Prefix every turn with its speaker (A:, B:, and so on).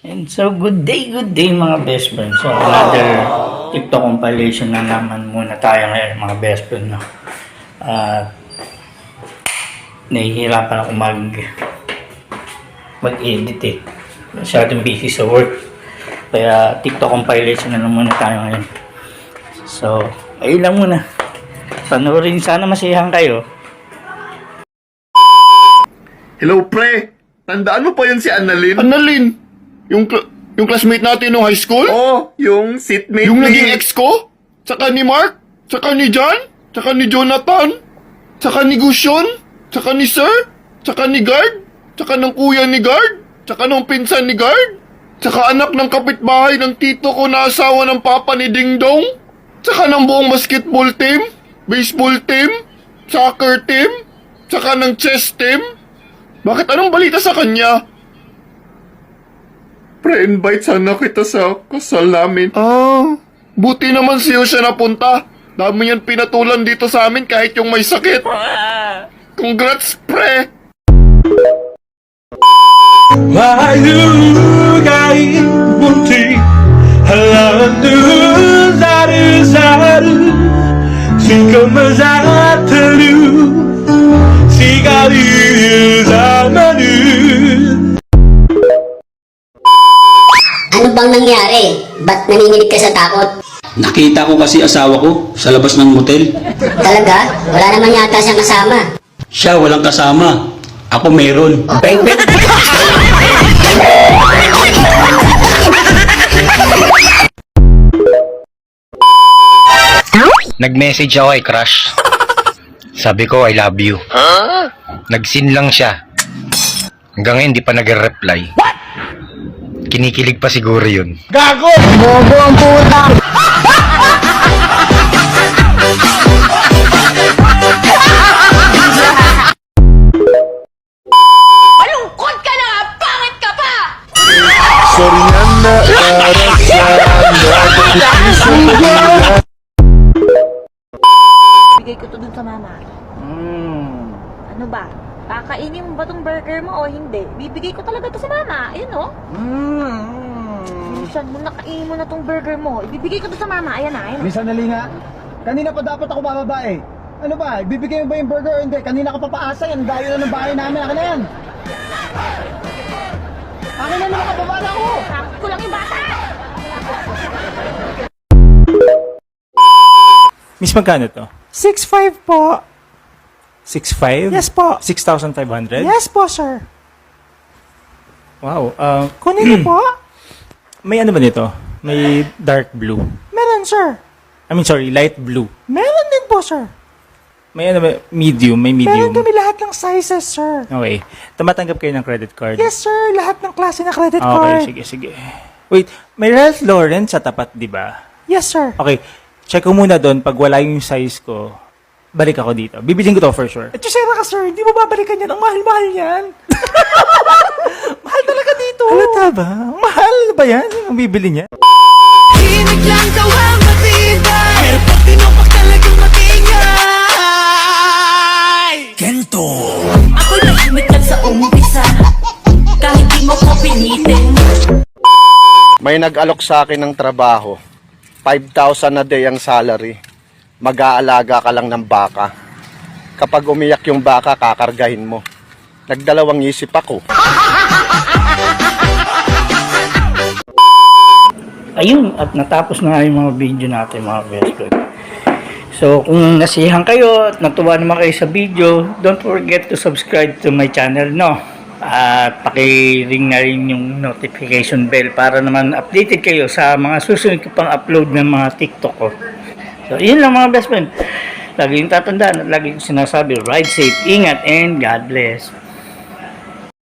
A: And so, good day, good day mga best friends. So, another TikTok compilation na naman muna tayo ngayon mga best friend. No? At, nahihirapan ako mag mag-edit eh. Masyadong busy sa work. Kaya TikTok compilation na lang muna tayo ngayon. So, ayun lang muna. Panoorin sana masiyahan kayo.
B: Hello, pre! Tandaan mo pa yun si Annalyn?
C: Annalyn, yung, cl- yung classmate natin nung high school?
B: Oh, yung seatmate
C: yung
B: ni...
C: naging ex ko? Tsaka ni Mark? Tsaka ni John? Tsaka ni Jonathan? Tsaka ni Gusion? Tsaka ni Sir? Tsaka ni Guard? Tsaka ng kuya ni Guard? Tsaka ng pinsan ni Guard? Tsaka anak ng kapitbahay ng tito ko na asawa ng papa ni Ding Dong? Tsaka ng buong basketball team? Baseball team? Soccer team? Tsaka ng chess team? Bakit anong balita sa kanya?
B: Re-invite sana kita sa kasalamin.
C: Ah, buti naman siyo siya napunta. Dami niyan pinatulan dito sa amin kahit yung may sakit. Congrats, pre!
D: Mahulugay bunti Halandun zarı zarı Çıkılmaz atılır Sigarı zamanı
E: Ano bang nangyari? Ba't nanginginig ka sa takot?
F: Nakita ko kasi asawa ko sa labas ng motel.
E: Talaga? Wala naman yata siyang kasama.
F: Siya walang kasama. Ako meron.
G: Nag-message ako kay Crush. Sabi ko, I love you. Nag-sin lang siya. Hanggang ngayon, di pa nag-reply. Kinikilig pa siguro yun.
H: Malungkot ka na nga! Pangit ka pa!
B: Sorry na na,
H: Bigay ko to dun sa mama. Ano ba? Kakainin mo ba tong burger mo o hindi? Bibigay ko talaga to sa mama. Ayun o. Minsan mo nakainin mo na tong burger mo. Ibibigay ko to sa mama. Ayan na. Ayan na.
I: Miss Annalyn nga, kanina pa dapat ako bababa eh. Ano ba, bibigay mo ba yung burger o hindi? Kanina ka pa paasa yan, dayo na ng bahay namin, akin na yan. Akin na naman, kababa na ako.
H: Takot ko lang yung bata!
J: Miss, magkano to?
K: 6'5 po.
J: 6,500?
K: Yes po.
J: 6,500?
K: Yes po, sir.
J: Wow. Uh,
K: Kunin niyo po.
J: may ano ba nito? May dark blue.
K: Meron, sir.
J: I mean, sorry, light blue.
K: Meron din po, sir.
J: May ano ba? Medium. May
K: Meron
J: medium.
K: kami lahat ng sizes, sir.
J: Okay. Tumatanggap kayo ng credit card?
K: Yes, sir. Lahat ng klase na credit
J: Ah, Okay,
K: card.
J: sige, sige. Wait, may Ralph Lauren sa tapat, di ba?
K: Yes, sir.
J: Okay, check ko muna doon. Pag wala yung size ko, balik ako dito. Bibilin ko to for sure.
K: At Jusera ka, sir. Hindi mo babalikan yan. Ang mahal-mahal yan. mahal talaga dito.
J: Halata ba? Mahal ba yan? Ang bibili niya?
H: Kinig lang daw ang matibay Pero pag tinupak talagang matingay
D: 겐토
H: Ako'y nahimik lang sa umpisa Kahit di mo ko pinitin
C: May nag-alok sa akin ng trabaho. 5,000 a day ang salary. Mag-aalaga ka lang ng baka. Kapag umiyak yung baka, kakargahin mo. Nagdalawang isip ako.
A: Ayun, at natapos na yung mga video natin mga best friend. So, kung nasiyahan kayo at natuwa naman kayo sa video, don't forget to subscribe to my channel, no? At paki-ring na rin yung notification bell para naman updated kayo sa mga susunod ko pang upload ng mga TikTok ko. So, yun lang mga best friend. Lagi yung tatandaan at lagi yung sinasabi, ride safe, ingat, and God bless.